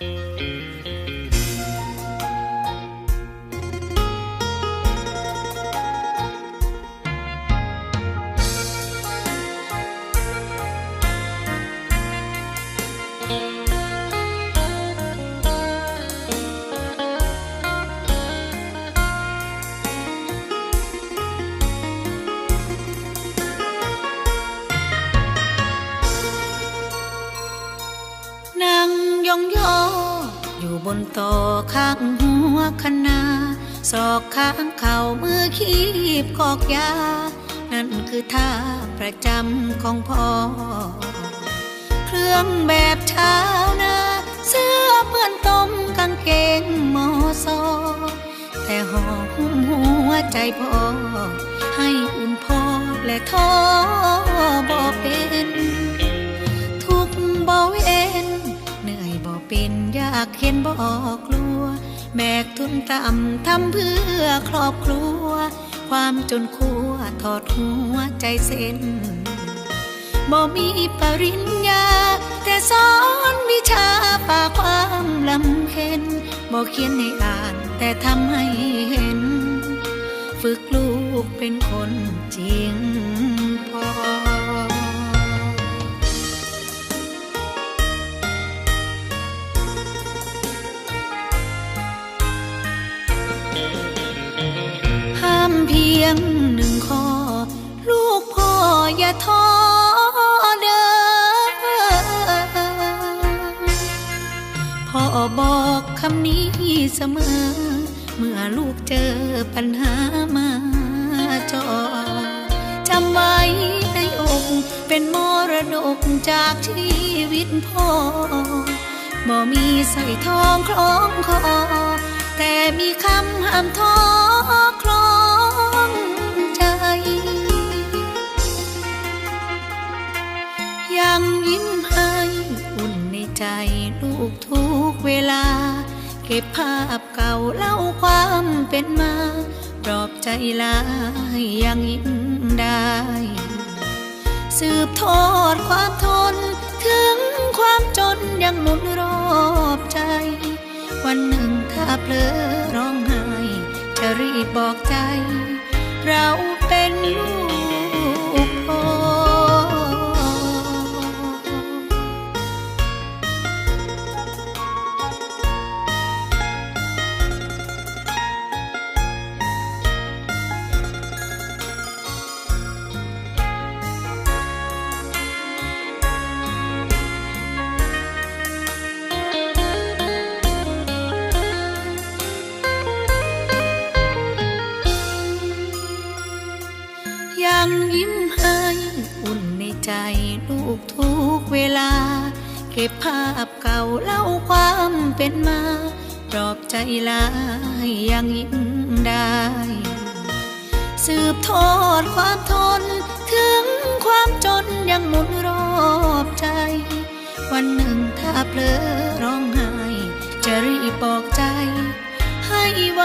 นั่ ยองยออยู่บนโต๊ะข้างหัวคณาศอกข้างเข่ามือคีบกอกยา นั่นคือท่าประจำของพ่อ เครื่องแบบเช้านาเสื้อเปื้อนต้มกางเกงมอซอแต่หอหุ้มหัวใจพ่อ ให้อุ่นพ่อและท้อ เห็นบ่กลัว แบกทุนต่ำทำเพื่อครอบครัว ความจนคัวถอดหัวใจเส้นบ่มีปริญญา แต่สอนวิชาป่าความลำเค็นบ่เขียนในอ่านแต่ทำให้เห็น ฝึกลูกเป็นคนจริงพอ ห้ามเพียงหนึ่งข้อ ลูกพ่ออย่าท้อเด้อพ่อบอกคำนี้เสมอ เมื่อลูกเจอปัญหามาจอจำไว้ในอกเป็นมรดกจากชีวิตพ่อบ่มีใส่ทองคล้องคอ แต่มีคำห้ามท้อคลองใจ ยังยิ้มให้อุ่นในใจลูกทุกเวลา เก็บภาพเก่าเล่าความเป็นมาปลอบใจลายยังยิ้มได้ สืบทอดความทน ถึงความจนยังหมุนรอบใจ วันหนึ่ง เผลอร้องไห้จะรีบบอกใจ เราเป็นลูก นยิ้มให้อุ่นในใจลูกทุกเวลา เก็บภาพเก่าเล่าความเป็นมาปลอบใจลายยังยิ้มได้ สืบทอดความทน ถึงความจนยังหมุนรอบใจ วันหนึ่งถ้าเพลอร้องไห้ จะรีบบอกใจให้ไว